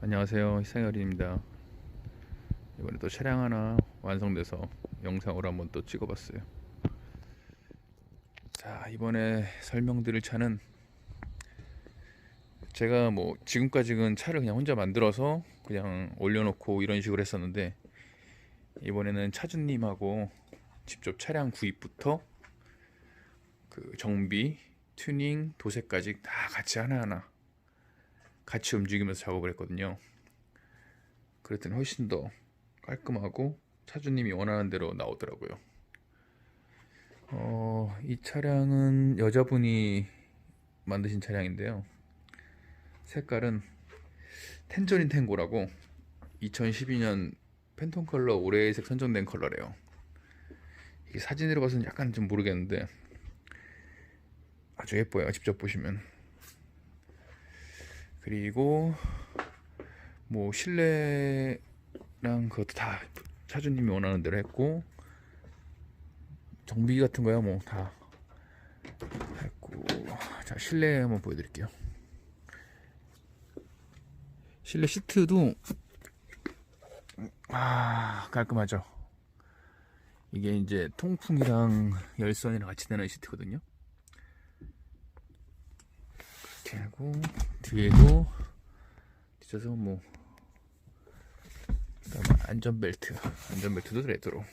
안녕하세요. 희상열입니다. 이번에 또 차량 하나 완성돼서 영상으로 한번 또 찍어봤어요. 자 이번에 설명드릴 차는 제가 뭐 지금까지는 차를 그냥 혼자 만들어서 그냥 올려놓고 이런 식으로 했었는데 이번에는 차주님하고 직접 차량 구입부터 그 정비, 튜닝, 도색까지 다 같이 하나하나 같이 움직이면서 작업을 했거든요. 그랬더니 훨씬 더 깔끔하고 차주님이 원하는 대로 나오더라고요. 어, 이 차량은 여자분이 만드신 차량인데요. 색깔은 텐저린 탱고라고 2012년 팬톤 컬러 올해색 선정된 컬러래요. 이게 사진으로 봐서는 약간 좀 모르겠는데 아주 예뻐요. 직접 보시면. 그리고 뭐 실내랑 그것도 다 차주님이 원하는 대로 했고 정비 같은 거야 뭐 다 했고 자 실내 한번 보여드릴게요. 실내 시트도 아 깔끔하죠. 이게 이제 통풍이랑 열선이랑 같이 되는 시트거든요. 이렇게 하고 뒤에도 뒤져서 뭐 그다음에 안전벨트 안전벨트도 레드로.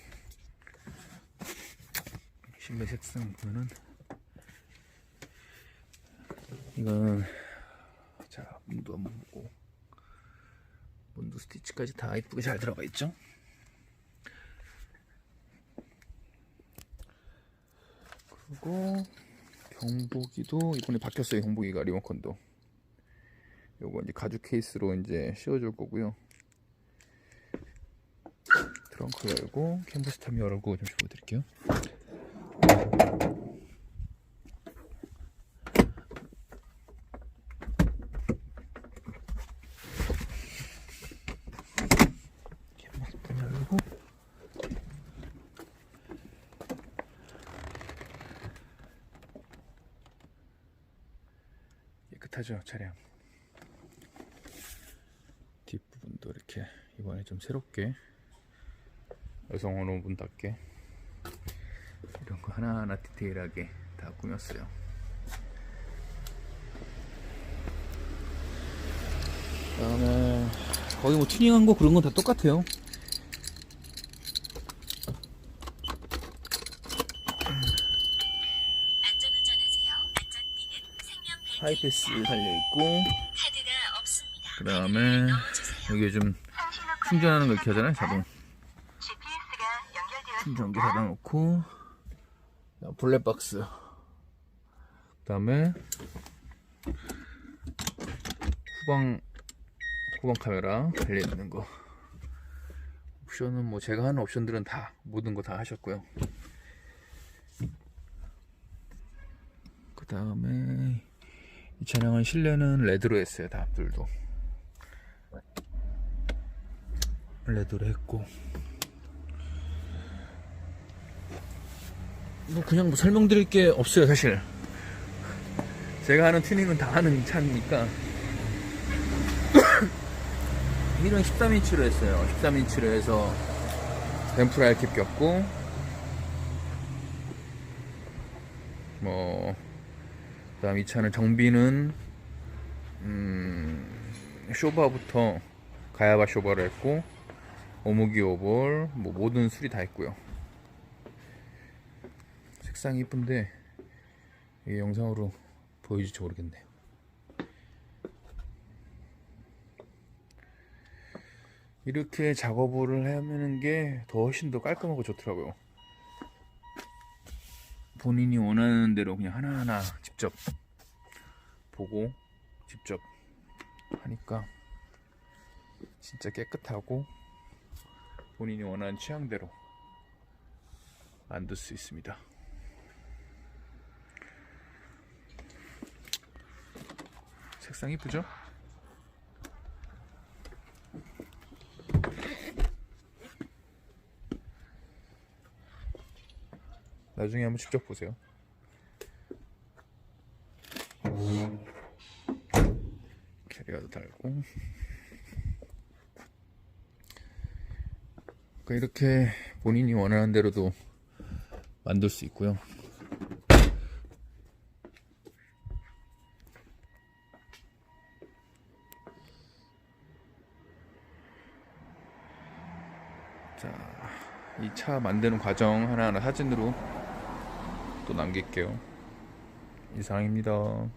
실내 색상 보면은 이거는 자 문도 한번 보고. 문도 스티치까지 다 이쁘게 잘 들어가 있죠? 그리고 경보기도? 이번에 바뀌었어요 경보기가 리모컨도. 요거 이제 가죽 케이스로 이제 씌워줄 거고요. 트렁크 열고 캔버스 탑 열고 좀 보여드릴게요 캔버스 탑 열고 깨끗하죠 차량 뒷부분도 이렇게 이번에 좀 새롭게 여성 호르몬답게 이런 거 하나하나 디테일하게 다 꾸몄어요 그 다음에 거기 뭐 튜닝한 거 그런 건 다 똑같아요. 안전띠는 생명 하이패스. 달려있고. 그 다음에 여기 좀 충전하는 거 이렇게 하잖아요 자동. 충전기 닫아놓고 블랙박스. 그 다음에 후방 후방 카메라 달려있는 거. 옵션은 뭐 제가 하는 옵션들은 다 모든 거 다 하셨고요. 그 다음에 이 차량은 실내는 레드로 했어요 다 앞들도. 레드로 했고. 뭐 그냥 뭐 설명드릴 게 없어요 사실. 제가 하는 튜닝은 다 하는 차니까. 휠은 13인치로 했어요. 13인치로 해서 램프를 이렇게 꼈고. 뭐 그 다음 이 차는 정비는 음, 쇼바부터 가야바 쇼바를 했고 오무기 오볼 뭐 모든 수리 다 했고요 색상이 이쁜데 이게 영상으로 보여질지 모르겠네요. 이렇게 작업을 하는 게 더 훨씬 더 깔끔하고 좋더라고요. 본인이 원하는 대로 그냥 하나하나 직접 보고 직접 하니까 진짜 깨끗하고 본인이 원하는 취향대로 만들 수 있습니다. 색상 이쁘죠? 나중에 한번 직접 보세요. 캐리가도 달고. 그러니까 이렇게 본인이 원하는 대로도 만들 수 있고요. 자, 이 차 만드는 과정 하나하나 사진으로 또 남길게요. 이상입니다.